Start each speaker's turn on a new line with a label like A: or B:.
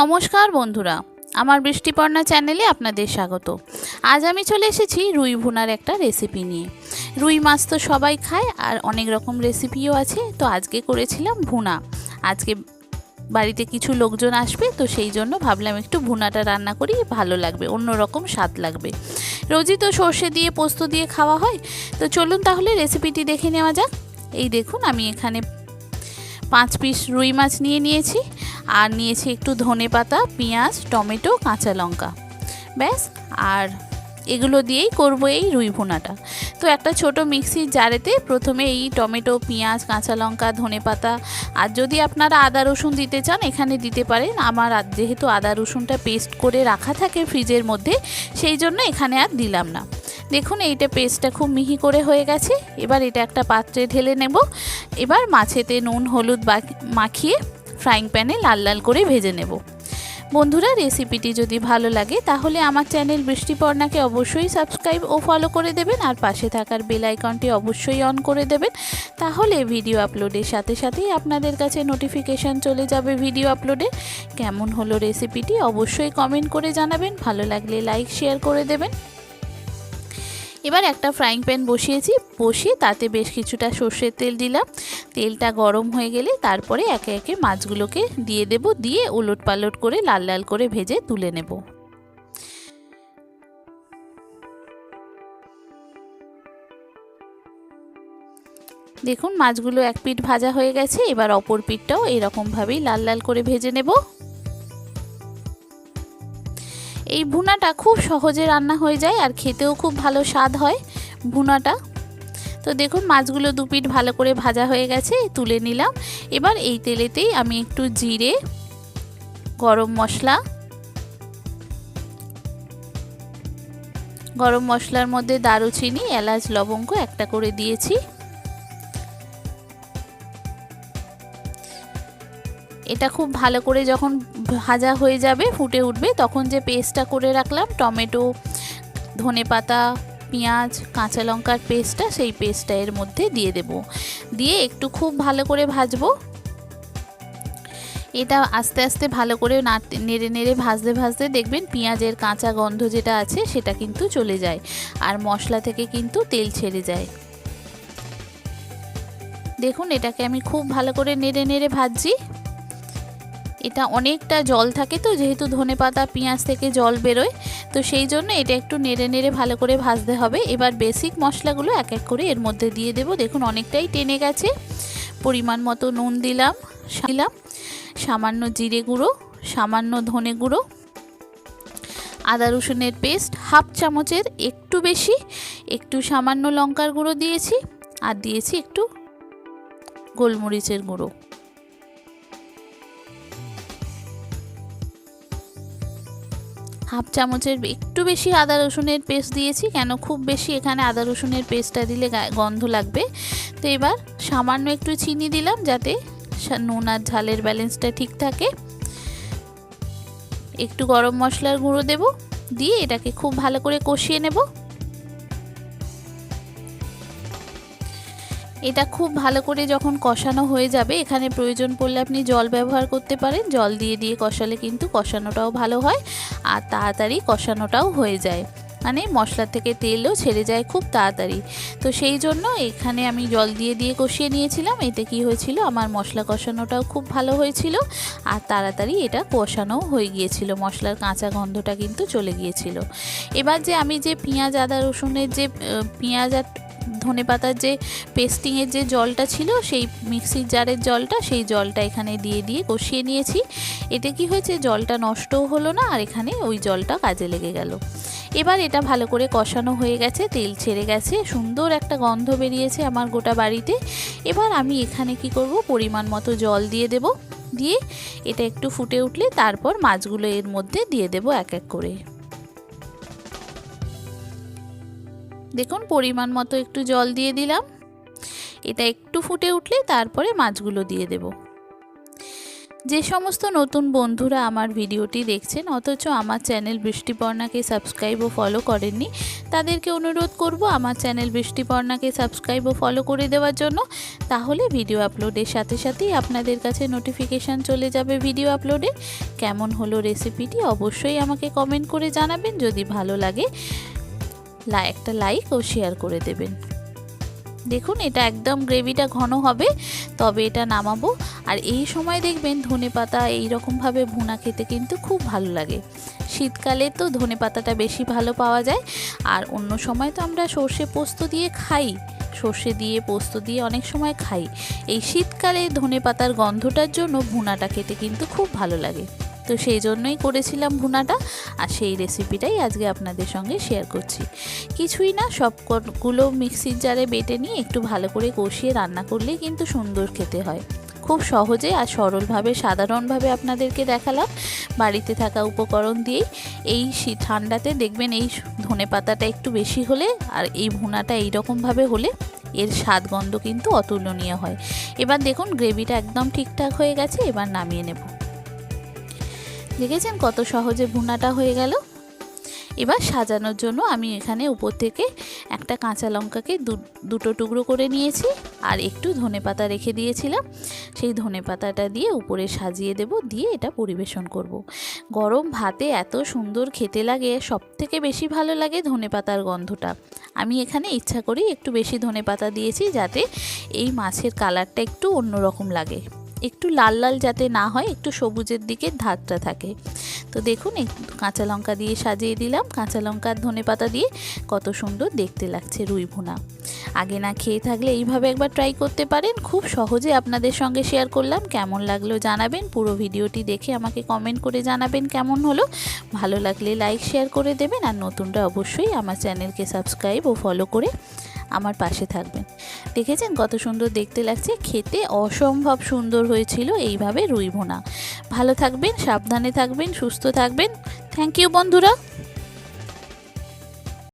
A: নমস্কার বন্ধুরা, আমার বৃষ্টিপর্ণা চ্যানেলে আপনাদের স্বাগত। আজ আমি চলে এসেছি রুই ভুনার একটা রেসিপি নিয়ে। রুই মাছ তো সবাই খায় আর অনেক রকম রেসিপিও আছে, তো আজকে করেছিলাম ভুনা। আজকে বাড়িতে কিছু লোকজন আসবে, তো সেই জন্য ভাবলাম একটু ভুনাটা রান্না করি, ভালো লাগবে, অন্য রকম স্বাদ লাগবে। রোজই তো সর্ষে দিয়ে পোস্ত দিয়ে খাওয়া হয়, তো চলুন তাহলে রেসিপিটি দেখে নেওয়া যাক। এই দেখুন, আমি এখানে পাঁচ পিস রুই মাছ নিয়ে নিয়েছি। আর নিয়েছি একটু ধনে পাতা, পেঁয়াজ, টমেটো, কাঁচা লঙ্কা। ব্যাস, আর এগুলো দিয়েই করব এই রুই ভুনাটা। তো একটা ছোট মিক্সির জারেতে প্রথমে এই টমেটো, পেঁয়াজ, কাঁচা লঙ্কা, ধনে পাতা, আর যদি আপনারা আদা রসুন দিতে চান, এখানে দিতে পারেন। আমার যেহেতু আদা রসুনটা পেস্ট করে রাখা থাকে ফ্রিজের মধ্যে, সেই জন্য এখানে আর দিলাম না। দেখুন, এইটা পেস্টটা খুব মিহি করে হয়ে গেছে। এবার এটা একটা পাত্রে ঢেলে নেব। এবার মাছেতে নুন, হলুদ মাখিয়ে ফ্রাইং প্যানে লাল লাল করে ভেজে নেব। বন্ধুরা রেসিপিটি যদি ভালো লাগে, তাহলে আমার চ্যানেল বৃষ্টিপর্ণাকে অবশ্যই সাবস্ক্রাইব ও ফলো করে দেবেন, আর পাশে থাকার বেল আইকনটি অবশ্যই অন করে দেবেন। তাহলে ভিডিও আপলোডের সাথে সাথেই আপনাদের কাছে নোটিফিকেশান চলে যাবে ভিডিও আপলোডে কেমন হলো রেসিপিটি অবশ্যই কমেন্ট করে জানাবেন, ভালো লাগলে লাইক শেয়ার করে দেবেন। এবার একটা ফ্রাইং প্যান বসিয়েছি, বসিয়ে তাতে বেশ কিছুটা সর্ষের তেল দিলাম। তেলটা গরম হয়ে গেলে তারপরে একে একে মাছগুলোকে দিয়ে দেব, দিয়ে উলট পালট করে লাল লাল করে ভেজে তুলে নেব। দেখুন, মাছগুলো এক পিঠ ভাজা হয়ে গেছে, এবার অপর পিঠটাও এরকমভাবেই লাল লাল করে ভেজে নেব। এই ভুনাটা খুব সহজে রান্না হয়ে যায় আর খেতেও খুব ভালো স্বাদ হয় ভুনাটা। তো দেখুন, মাছগুলো দু পিঠ ভালো করে ভাজা হয়ে গেছে, তুলে নিলাম। এবার এই তেলেতেই আমি একটু জিরে, গরম মশলা, গরম মশলার মধ্যে দারুচিনি, এলাচ, লবঙ্গ একটা করে দিয়েছি। এটা খুব ভালো করে যখন ভাজা হয়ে যাবে, ফুটে উঠবে, তখন যে পেস্টটা করে রাখলাম, টমেটো, ধনে পাতা, পেঁয়াজ, কাঁচা লঙ্কার পেস্টটা সেই পেস্টটা এর মধ্যে দিয়ে দেব। দিয়ে একটু খুব ভালো করে ভাজবো। এটা আস্তে আস্তে ভালো করে নেড়ে নেড়ে ভাজতে ভাজতে দেখবেন পেঁয়াজের কাঁচা গন্ধ যেটা আছে, সেটা কিন্তু চলে যায়। আর মশলা থেকে কিন্তু তেল ছেড়ে যায়। দেখুন এটাকে আমি খুব ভালো করে নেড়ে নেড়ে ভাজছি। এটা অনেকটা জল থাকে তো, যেহেতু ধনে পাতা, পেঁয়াজ থেকে জল বেরোয়, তো সেই জন্য এটা একটু নেড়ে নেড়ে ভালো করে ভাজতে হবে। এবার বেসিক মশলাগুলো এক এক করে এর মধ্যে দিয়ে দেব। দেখুন অনেকটাই টেনে গেছে। পরিমাণ মতো নুন দিলাম দিলাম, সামান্য জিরে গুঁড়ো, সামান্য ধনে গুঁড়ো, আদা রসুনের পেস্ট হাফ চামচের একটু বেশি, একটু সামান্য লঙ্কার গুঁড়ো দিয়েছি, আর দিয়েছি একটু গোলমরিচের গুঁড়ো। হাফ চামচের একটু বেশি আদা রসুনের পেস্ট দিয়েছি, কেন খুব বেশি এখানে আদা রসুনের পেস্টটা দিলে গন্ধ লাগবে। তো এবার সামান্য একটু চিনি দিলাম যাতে নুন আর ঝালের ব্যালেন্সটা ঠিক থাকে। একটু গরম মশলার গুঁড়ো দেব, দিয়ে এটাকে খুব ভালো করে কষিয়ে নেব। এটা খুব ভালো করে যখন কষানো হয়ে যাবে, এখানে প্রয়োজন পড়লে আপনি জল ব্যবহার করতে পারেন। জল দিয়ে দিয়ে কষালে কিন্তু কষানোটাও ভালো হয় আর তাড়াতাড়ি কষানোটাও হয়ে যায়। মানে মশলা থেকে তেলও ছেড়ে যায় খুব তাড়াতাড়ি। তো সেই জন্য এখানে আমি জল দিয়ে দিয়ে কষিয়ে নিয়েছিলাম। এতে কি হয়েছিল? আমার মশলা কষানোটাও খুব ভালো হয়েছিল আর তাড়াতাড়ি এটা কষানোও হয়ে গিয়েছিল। মশলার কাঁচা গন্ধটা কিন্তু চলে গিয়েছিল। এবার যে আমি যে পেঁয়াজ, আদা, রসুনের যে পেঁয়াজ আর ধনে পাতার যে পেস্টিংয়ের যে জলটা ছিল, সেই মিক্সির জারের জলটা, সেই জলটা এখানে দিয়ে দিয়ে কষিয়ে নিয়েছি। এতে কি হয়েছে, জলটা নষ্টও হলো না, আর এখানে ওই জলটা কাজে লেগে গেল। এবার এটা ভালো করে কষানো হয়ে গেছে, তেল ছেড়ে গেছে, সুন্দর একটা গন্ধ বেরিয়েছে আমার গোটা বাড়িতে। এবার আমি এখানে কি করব, পরিমাণ মতো জল দিয়ে দেব। দিয়ে এটা একটু ফুটে উঠলে, তারপর মাছগুলো এর মধ্যে দিয়ে দেব এক এক করে। দেখুন, পরিমাণ মতো একটু জল দিয়ে দিলাম। এটা একটু ফুটে উঠলে তারপরে মাছগুলো দিয়ে দেব। যে সমস্ত নতুন বন্ধুরা আমার ভিডিওটি দেখছেন, অথচ আমার চ্যানেল বৃষ্টিপর্ণাকে সাবস্ক্রাইব ও ফলো করেননি, তাদেরকে অনুরোধ করব আমার চ্যানেল বৃষ্টিপর্ণাকে সাবস্ক্রাইব ও ফলো করে দেওয়ার জন্য। তাহলে ভিডিও আপলোডের সাথে সাথেই আপনাদের কাছে নোটিফিকেশান চলে যাবে ভিডিও আপলোডে। কেমন হলো রেসিপিটি অবশ্যই আমাকে কমেন্ট করে জানাবেন, যদি ভালো লাগে। একটা লাইক ও শেয়ার করে দেবেন। দেখুন, এটা একদম গ্রেভিটা ঘন হবে, তবে এটা নামাবো। আর এই সময় দেখবেন, ধনে পাতা এইরকমভাবে ভুনা খেতে কিন্তু খুব ভালো লাগে। শীতকালে তো ধনে পাতাটা বেশি ভালো পাওয়া যায়। আর অন্য সময় তো আমরা সর্ষে পোস্ত দিয়ে খাই। সর্ষে দিয়ে, পোস্ত দিয়ে অনেক সময় খাই। এই শীতকালে ধনে পাতার গন্ধটার জন্য ভুনাটা খেতে কিন্তু খুব ভালো লাগে। তো সেই জন্যই করেছিলাম ভুনাটা আর সেই রেসিপিটাই আজকে আপনাদের সঙ্গে শেয়ার করছি। কিছুই না সবগুলো মিক্সির জারে বেটে নিয়ে একটু ভালো করে কষিয়ে রান্না করলেই কিন্তু সুন্দর খেতে হয়। খুব সহজে আর সরলভাবে, সাধারণভাবে আপনাদেরকে দেখালাম। বাড়িতে থাকা উপকরণ দিয়েই এই ঠান্ডাতে দেখবেন এই ধনে পাতাটা একটু বেশি হলে আর এই ভুনাটা এইরকমভাবে হলে এর স্বাদ গন্ধ কিন্তু অতুলনীয় হয়। এবার দেখুন গ্রেভিটা একদম ঠিকঠাক হয়ে গেছে, এবার নামিয়ে নেব। দেখেছেন কত সহজে ভুনাটা হয়ে গেল? এবার সাজানোর জন্য আমি এখানে উপর থেকে একটা কাঁচা লঙ্কাকে দুটো টুকরো করে নিয়েছি আর একটু ধনে পাতা রেখে দিয়েছিলাম। সেই ধনে পাতাটা দিয়ে উপরে সাজিয়ে দেব, দিয়ে এটা পরিবেশন করব। গরম ভাতে এত সুন্দর খেতে লাগে সব থেকে বেশি ভালো লাগে ধনে পাতার গন্ধটা। আমি এখানে ইচ্ছা করি একটু বেশি ধনে পাতা দিয়েছি যাতে এই মাছের কালারটা একটু অন্যরকম লাগে। একটু লাল লাল যাতে না হয়, একটু সবুজের দিকে ধারটা থাকে। তো দেখুন, একটু কাঁচা লঙ্কা দিয়ে সাজিয়ে দিলাম। কাঁচা লঙ্কার ধনে পাতা দিয়ে কত সুন্দর দেখতে লাগছে রুই ভুনা। আগে না খেয়ে থাকলে এইভাবে একবার ট্রাই করতে পারেন। খুব সহজে আপনাদের সঙ্গে শেয়ার করলাম। কেমন লাগল জানাবেন। পুরো ভিডিওটি দেখে আমাকে কমেন্ট করে জানাবেন কেমন হলো। ভালো লাগলে লাইক, শেয়ার করে দেবেন। আর নতুনরা অবশ্যই আমার চ্যানেলকে সাবস্ক্রাইব ও ফলো করে আমার পাশে থাকবেন। দেখেছেন কত সুন্দর দেখতে লাগছে। খেতে অসম্ভব সুন্দর হয়েছিল এইভাবে রুই ভোনা। ভালো থাকবেন, সাবধানে থাকবেন, সুস্থ থাকবেন। থ্যাংক ইউ বন্ধুরা।